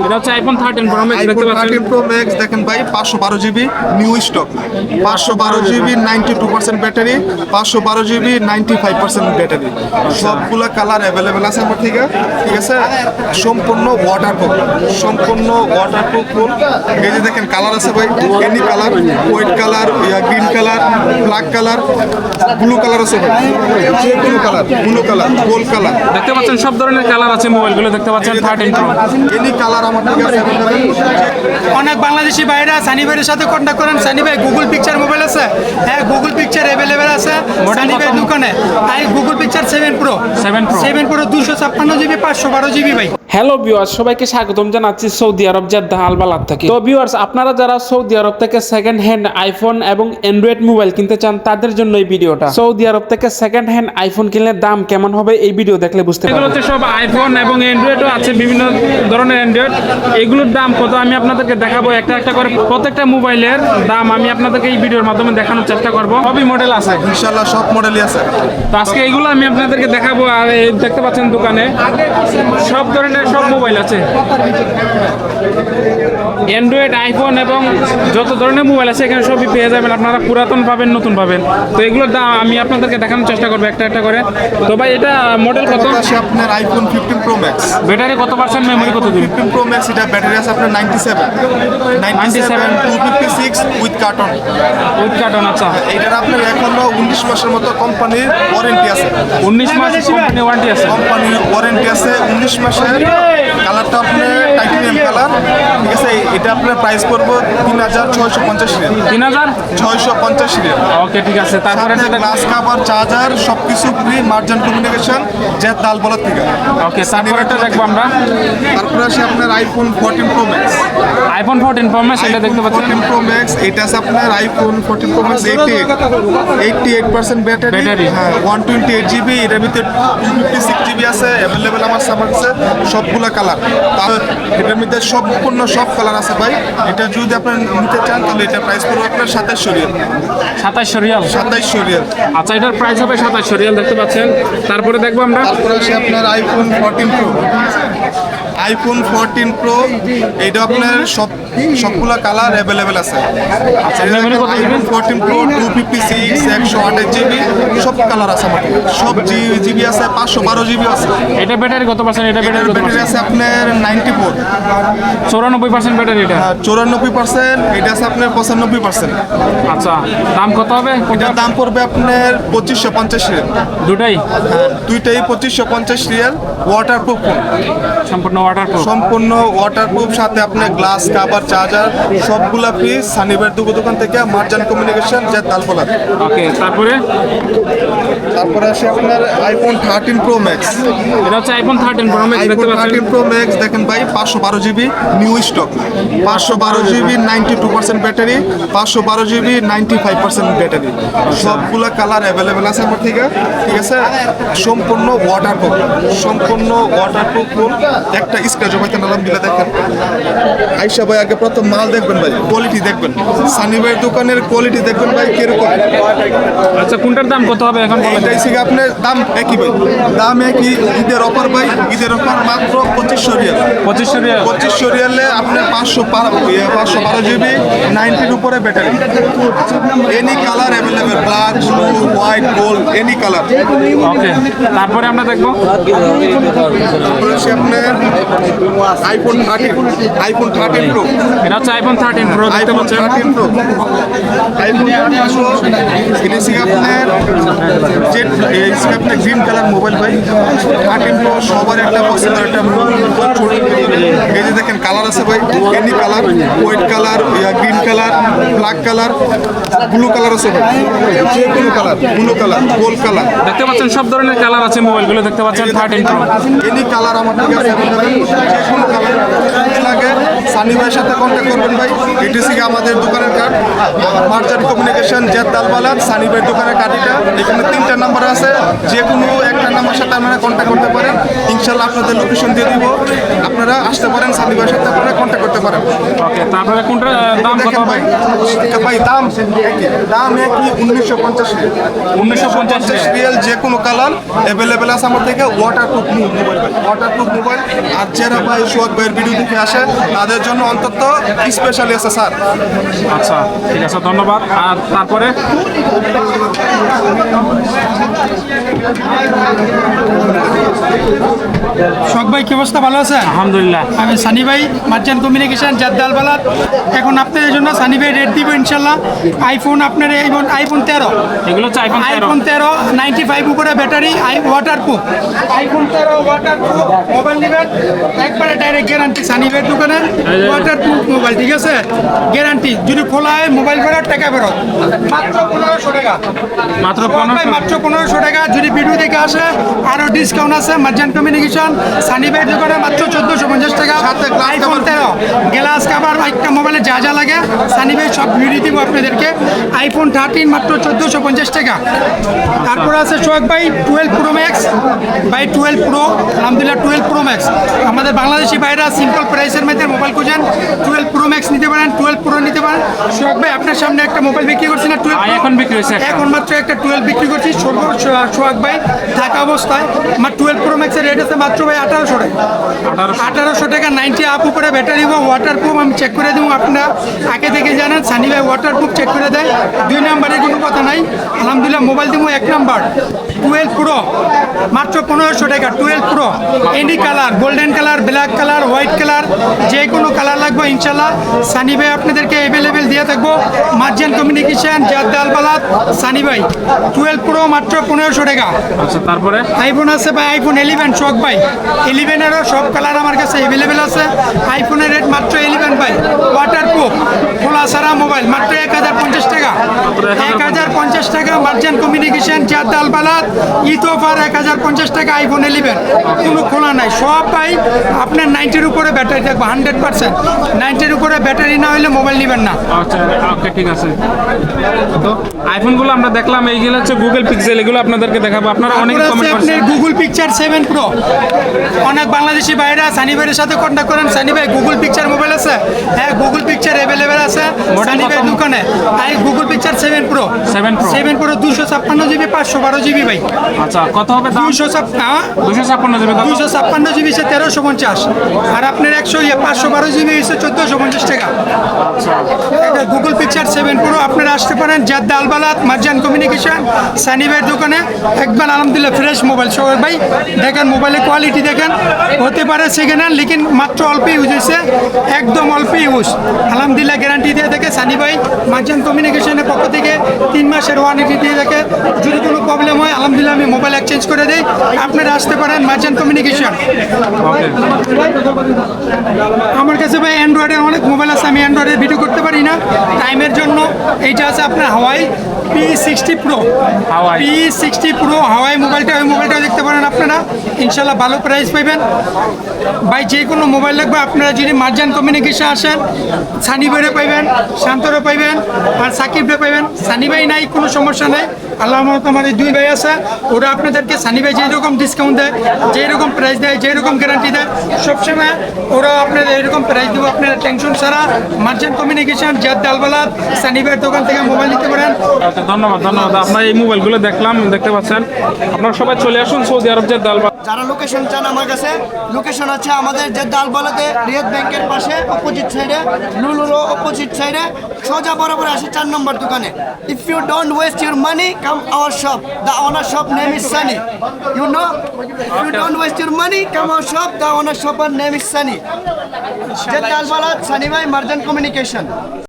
এটা হচ্ছে iPhone thirteen pro max দেখতে পাচ্ছেন? থার্টিন প্রো ম্যাক্স দেখেন ভাই পাঁচশো বারো জিবি নিউ স্টক পাঁচশো বারো GB ninety two percent battery পাঁচশো বারো GB ninety five percent battery সবগুলো কালার অ্যাভেলেবেল আছে আমার থেকে ঠিক আছে? সম্পূর্ণ ওয়াটার প্রুফ সম্পূর্ণ ওয়াটার প্রুফ ফুল এই যে দেখেন কালার আছে ভাই any colour white colour green colour black colour blue colour আছে ভাই। যে কোনো colour blue colour gold colour দেখতে পাচ্ছেন সব ধরনের কালার আছে মোবাইলগুলো দেখতে পাচ্ছেন থার্টিন প্রো এনি কালার অনেক বাংলাদেশি বাইরা সানি ভাইয়ের সাথে কন্ট্যাক্ট করেন। সানি ভাই গুগল পিকচার মোবাইল আছে? হ্যাঁ গুগল পিকচার অ্যাভেলেবেল আছে সানি ভাই দোকানে। I Google pixel seven pro seven pro seven pro দুশো ছাপ্পান্ন জিবি পাঁচশো বারো জিবি ভাই। হ্যালো ভিউয়ার্স সবাইকে স্বাগতম জানাচ্ছি সৌদি আরব জেদ্দাহ আলবালাদ থেকে। তো ভিউয়ার্স আপনারা যারা সৌদি আরব থেকে সেকেন্ড হ্যান্ড আইফোন এবং অ্যান্ড্রয়েড মোবাইল কিনতে চান তাদের জন্য এই ভিডিওটা। সৌদি আরব থেকে সেকেন্ড হ্যান্ড আইফোন কিনলে দাম কেমন হবে এই ভিডিও দেখলে বুঝতে পারবেন। এগুলো হচ্ছে সব আইফোন এবং অ্যান্ড্রয়েডও আছে বিভিন্ন ধরনের অ্যান্ড্রয়েড এগুলোর দাম কত আমি আপনাদেরকে দেখাবো। একটা একটা করে প্রত্যেকটা মোবাইলের দাম আমি আপনাদেরকে এই ভিডিওর মাধ্যমে দেখানোর চেষ্টা করব। সবই মডেল আছে? ইনশাল্লাহ সব মডেলই আছে। তো আজকে এগুলো আমি আপনাদেরকে দেখাবো। আর দেখতে পাচ্ছেন দোকানে। সব ধরনের সব মোবাইল আছে। অ্যান্ড্রয়েড আইফোন এবং যত ধরনের মোবাইল আছে এখানে সবই পেয়ে যাবেন। আপনারা পুরাতন পাবেন নতুন পাবেন। তো এগুলোর দাম আমি আপনাদেরকে দেখানোর চেষ্টা করব একটা একটা করে। তো ভাই এটা মডেল কত? আছে আপনার iPhone fifteen pro max battery কত পার্সেন্ট মেমোরি কত দিন? ফিফটিন প্রো ম্যাক্স এটা ব্যাটারি আছে আপনার ninety seven ninety seven two fifty six with carton with carton আচ্ছা। এটার আপনার এখনও উনিশ মাসের মতো কোম্পানির ওয়ারেন্টি আছে। উনিশ মাস কোম্পানি ওয়ারেন্টি আছে। কোম্পানির ওয়ারেন্টি আছে উনিশ মাসের কালারটা আপনার টাইটেনিয়াম কালার ঠিক আছে এটা আপনার প্রাইস পড়ব তিন হাজার ছয়শো পঞ্চাশ রিয়াল। তিন হাজার? ছয়শো পঞ্চাশ রিয়াল। ওকে ঠিক আছে। তারপরে গ্লাস কাভার চার্জার সব কিছু ফ্রি মার্জান কমিউনিকেশন যে দাল বলার থেকে। ওকে তারপরেটা দেখব আমরা। তারপরে আছে আপনার iPhone fourteen pro max iPhone fourteen pro max এটা দেখতে পাচ্ছেন। ফোরটিন প্রো ম্যাক্স এটা আছে আপনার iPhone fourteen pro max eighty eighty eight percent battery Battery। হ্যাঁ ওয়ান টোয়েন্টি এইট জিবি এটার ভিতরে টু ফিফটি সিক্স জিবি আছে অ্যাভেলেবেল আমার সামান আছে সবগুলো কালার তার এটার মধ্যে সম্পূর্ণ সব কালার আছে ভাই। এটা যদি আপনার নিতে চান তাহলে এটা প্রাইস পড়বে আপনার সাতাইশশো রিয়াল। সাতাশশো রিয়াল? সাতাইশশো রিয়াল। আচ্ছা এটার প্রাইস হবে সাতাশশো রিয়াল দেখতে পাচ্ছেন। তারপরে দেখব আমরা। তারপরে আছে আপনার iPhone fourteen pro iPhone fourteen pro এটা আপনার সব সবগুলা কালার অ্যাভেলেবেল আছে। Fourteen pro two fifty six একশো আঠাশ জিবি সব কালার আছে আমার। সব জিবি আছে পাঁচশো বারো জিবি আছে। এটা ব্যাটারি কত পার্সেন্ট এটা ব্যাটারি ব্যাটারি আছে আপনার নাইনটি ফোর চৌরানব্বই পার্সেন্ট ব্যাটারি এটা? চৌরানব্বই পার্সেন্ট এটা আছে আপনার পঁচানব্বই পার্সেন্ট আচ্ছা দাম কত হবে? এটার দাম পড়বে আপনার পঁচিশশো পঞ্চাশ রিয়াল। দুটাই? দুইটাই পঁচিশশো পঞ্চাশ রিয়াল ওয়াটার প্রুফ সম্পূর্ণ ওয়াটার প্রুফ সম্পূর্ণ ওয়াটারপ্রুফ সাথে আপনার গ্লাস কাভার চার্জার সবগুলা ফ্রি সানিবার দুগো দোকান থেকে মার্জান কমিউনিকেশন যে তালপোলা ওকে তারপরে? তারপরে আসে আপনার আইফোন থার্টিন প্রো ম্যাক্স এটা হচ্ছে আইফোন থার্টিন প্রো ম্যাক্স দেখতে আইফোন পাচ্ছেন? থার্টিন প্রো ম্যাক্স দেখেন ভাই পাঁচশো বারো জিবি নিউ স্টক পাঁচশো বারো GB ninety two percent battery পাঁচশো বারো GB ninety five percent battery সবগুলা কালার অ্যাভেলেবেল আছে আমার থেকে ঠিক আছে? সম্পূর্ণ ওয়াটার ওয়াটারপ্রুফ সম্পূর্ণ ওয়াটারপ্রুফ ফুল একটা স্ক্র্যাচ হবে আলহামদুলিল্লাহ দেখেন। আইসা ভাই আগে প্রথম মাল দেখবেন ভাই কোয়ালিটি দেখবেন। সানি ভাইয়ের দোকানের কোয়ালিটি দেখবেন ভাই কীরকম। আচ্ছা কোনটার দাম কত হবে এখন এইটাই থেকে আপনার দাম একই ভাই। দাম একই ঈদের অফার ভাই ঈদের অফার মাত্র পঁচিশশো রিয়াল। পঁচিশশো রিয়াল। পঁচিশশো রিয়ালে আপনার পাঁচশো পাঁচশো বারো জিবি নাইনটির উপরে battery any colour available black blue white gold any colour okay তারপরে আমরা দেখব। আপনার iPhone thirteen iPhone thirteen pro এটা হচ্ছে আইফোন থার্টিন প্রো দেখতে আইফোন পাচ্ছেন? Thirteen pro iPhone thirteen pro finishing আপনার জেড এই হচ্ছে আপনার গ্রিন কালার মোবাইল ভাই। থার্টিন প্রো সবার একটা একটা এই যে দেখেন কালার আছে ভাই colour white colour green colour black colour blue colour আছে ভাই। যে কোনো colour blue colour gold colour দেখতে পাচ্ছেন সব ধরনের কালার আছে মোবাইলগুলো দেখতে পাচ্ছেন থার্টিন প্রো এনি কালার আমার ঠিক আছে যে কোনো কালার লাগে সানি ভাইয়ের সাথে কন্ট্যাক্ট করবেন ভাই। এটি থেকে আমাদের দোকানের কার্ড মার্চার কমিউনিকেশন জেদ দালবালাদ সানি ভাইয়ের দোকানের কার্ড এটা। এখানে তিনটা নাম্বার আছে যে কোনো একটা নাম্বার সাথে আপনারা কন্ট্যাক্ট করতে পারেন। ইনশাল্লাহ আপনাদের লোকেশন দিয়ে দিব। আপনারা আসতে পারেন সানি ভাইয়ের সাথে আপনারা কন্ট্যাক্ট করতে পারেন। ওকে তারপরে কোনটা দাম কত ভাই ভাই দাম দাম একই উনিশশো পঞ্চাশ উনিশশো পঞ্চাশ রিয়েল। যে কোনো কালার অ্যাভেলেবেল আছে আমার থেকে water proof mobile water proof mobile আর যারা ভাই সোহাগ ভাইয়ের ভিডিও দেখে আসে তাদের জন্য অন্তত স্পেশালি আছে স্যার। আচ্ছা ঠিক আছে ধন্যবাদ। আর তারপরে? শখ ভাই কি অবস্থা? ভালো আছে আলহামদুলিল্লাহ। আমি সানি ভাই মার্চেন্ট কমিউনিকেশন জাদ্দাল বালাত। এখন আপনাদের জন্য সানি ভাই রেট দিব ইনশাল্লাহ। আইফোন আপনার আইফোন আইফোন তেরো। এগুলো হচ্ছে আইফোন তেরো। আইফোন তেরো নাইনটি ফাইভ উপরে ব্যাটারি আই ওয়াটার প্রুফ আইফোন তেরো ওয়াটার প্রুফ মোবাইল নেবেন? একবারে ডাইরেক্ট গ্যারান্টি সানি ভাইয়ের দোকানে। ওয়াটার প্রুফ মোবাইল ঠিক আছে? গ্যারান্টি যদি খোলা হয় মোবাইল ফেরত টাকা ফেরত। মাত্র পনেরোশো টাকা। মাত্র মাত্র পনেরোশো টাকা। যদি ভিডিও দেখে আসে আরও ডিসকাউন্ট আছে মার্চেন্ট কমিউনিকেশন সানি ভাইয়ের দোকানে মাত্র চোদ্দশো পঞ্চাশ টাকা। সাথে আইফোন তেরো গ্লাস কাভার একটা মোবাইলে যা যা লাগে সানি ভাই সব ভিডিও দিব আপনাদেরকে। আইফোন থার্টিন মাত্র চোদ্দোশো পঞ্চাশ টাকা। তারপর আছে সোহাগ ভাই twelve Pro Max by twelve Pro আলহামদুলিল্লাহ টুয়েলভ প্রো ম্যাক্স আমাদের বাংলাদেশি ভাইরা সিম্পল প্রাইসের মধ্যে মোবাইল খুঁজেন। টুয়েলভ প্রো ম্যাক্স নিতে পারেন টুয়েলভ প্রো নিতে পারেন। সোহাগ ভাই আপনার সামনে একটা মোবাইল বিক্রি করছি না? টুয়েলভ এখন বিক্রি হয়েছে এখন মাত্র একটা টুয়েলভ বিক্রি করছি। সোহাগ ভাই থাকা অবস্থায়। আমার টুয়েলভ প্রো ম্যাক্সের রেট আছে মাত্র ভাই আঠারোশো টাকা। আঠারোশো। আঠারোশো টাকা নাইনটি আপ উপরে ব্যাটারি বা ওয়াটার প্রুফ আমি চেক করে দেবো আপনারা। আগে থেকে জানেন সানি ভাই ওয়াটার প্রুফ চেক করে দেয়। দুই নাম্বারের কোনো কথা নাই। আলহামদুলিল্লাহ মোবাইল দেবো এক নাম্বার টুয়েলভ প্রো মাত্র পনেরোশো টাকা twelve Pro any colour golden colour black colour white colour যে কোনো কালার লাগবে ইনশাল্লাহ। সানি ভাই আপনাদেরকে অ্যাভেলেবেল দিয়ে থাকব। মার্জেন কমিউনিকেশন জাদ্দাল বালাত সানি ভাই টুয়েলভ প্রো মাত্র পনেরোশো টাকা। আচ্ছা তারপরে? আইফোন আছে ভাই আইফোন ইলেভেন শখ ভাই। ইলেভেনেরও সব কালার আমার কাছে অ্যাভেলেবেল আছে। আইফোনের রেট মাত্র ইলেভেন ভাই। ওয়াটার প্রুফ খোলা সারা মোবাইল মাত্র এক হাজার পঞ্চাশ টাকা এক হাজার পঞ্চাশ টাকা মার্চেন্ট চার দাল বালাত ইতোফার এক হাজার পঞ্চাশ টাকা আইফোনে নেবেন কোনো খোলা নাই। সব ভাই আপনার নাইনটির উপরে ব্যাটারি থাকবে হান্ড্রেড পার্সেন্ট নাইনটির উপরে ব্যাটারি না হলে মোবাইল নেবেন না। আচ্ছা ওকে ঠিক আছে। তো আইফোনগুলো আমরা দেখলাম এইগুলো হচ্ছে গুগল পিক্সেল এগুলো আপনাদেরকে দেখাবো। আপনারা অনেক কমেন্ট করছেন। গুগল পিকচার সেভেন প্রো অনেক বাংলাদেশি ভাইরা সানি ভাইয়ের সাথে কন্ট্যাক্ট করেন। সানি ভাই গুগল পিকচার মোবাইল আছে? হ্যাঁ গুগল পিকচার অ্যাভেলেবেল আছে সানি ভাই দোকানে। I Google Pixel seven Pro 7 Pro। Seven Pro দুশো ছাপ্পান্ন জিবি পাঁচশো বারো জিবি ভাই। আচ্ছা কত হবে দুশো দুশো ছাপ্পান্ন জিবি কত দুশো ছাপ্পান্ন জিবি সে তেরোশো পঞ্চাশ। আর আপনার একশো ইয়ে পাঁচশো বারো জিবি হচ্ছে চোদ্দোশো পঞ্চাশ টাকা। এটা গুগল পিকচার সেভেন প্রো আপনারা আসতে পারেন জাদ্দা আলবালাত মার্জান কমিউনিকেশন সানি ভাইয়ের দোকানে। একবার আলহামদুলিল্লাহ ফ্রেশ মোবাইল সবাই ভাই দেখেন মোবাইলের কোয়ালিটি দেখেন। হতে পারে সেকেন্ড হ্যান্ড লেকিন মাত্র অল্প ইউজ হয়েছে একদম অল্প ইউজ আলহামদুলিল্লাহ গ্যারান্টি দিয়ে থাকে সানি ভাই মার্জান কমিউনিকেশনের পক্ষ থেকে তিন মাসের ওয়ারেন্টি দিয়ে থাকে যদি কোনো প্রবলেম হয় আলহামদুলিল্লাহ আমি মোবাইল এক্সচেঞ্জ করে দিই। আপনারা আসতে পারেন মার্জান কমিউনিকেশন আমার কাছে ভাই অ্যান্ড্রয়েডের অনেক মোবাইল আছে আমি অ্যান্ড্রয়েডের ভিডিও করতে পারি না। টাইমের জন্য এইটা আছে আপনার Huawei P sixty Pro P sixty Pro Huawei মোবাইলটা ওই মোবাইলটা দেখতে পারেন আপনারা। ইনশাল্লাহ ভালো প্রাইস পাবেন ভাই যে কোনো মোবাইল লাগবে আপনারা যদি মার্জান কমিউনিকেশন আসেন সানি ভাইরে পাইবেন শান্তরে পাইবেন আর সাকিবরে পাইবেন সানি ভাই নাই কোনো সমস্যা নেই। আল্লাহ রহমতে আমার এই দুই ভাই আছে ওরা আপনাদেরকে সানি ভাই যেরকম ডিসকাউন্ট দেয় যেরকম প্রাইস দেয় যেই রকম গ্যারান্টি দেয় সবসময় ওরা আপনাদের এরকম প্রাইস দেবো। আপনারা টেনশন ছাড়া মার্চেন্ট কমিউনিকেশন জাদ ডালবালাত সানি ভাইয়ের দোকান থেকে মোবাইল নিতে পারেন। আচ্ছা ধন্যবাদ ধন্যবাদ। আপনার এই মোবাইলগুলো দেখলাম দেখতে পাচ্ছেন। আপনারা সবাই চলে আসুন সৌদি আরব যে দালবা যারা লোকেশন চান আমার কাছে লোকেশন আছে আমাদের যে ডালবালাতে রিয়াদ ব্যাংকের পাশে অপোজিট সাইডে লুলুরো অপোজিট সাইডে সোজা বরাবর আসি চার নম্বর দোকানে। If you don't waste your money come our shop the owner shop name is Sunny you know if you don't waste your money come our shop the owner shop name is Sunny জেতাল বালা সানি ভাই Marjan communication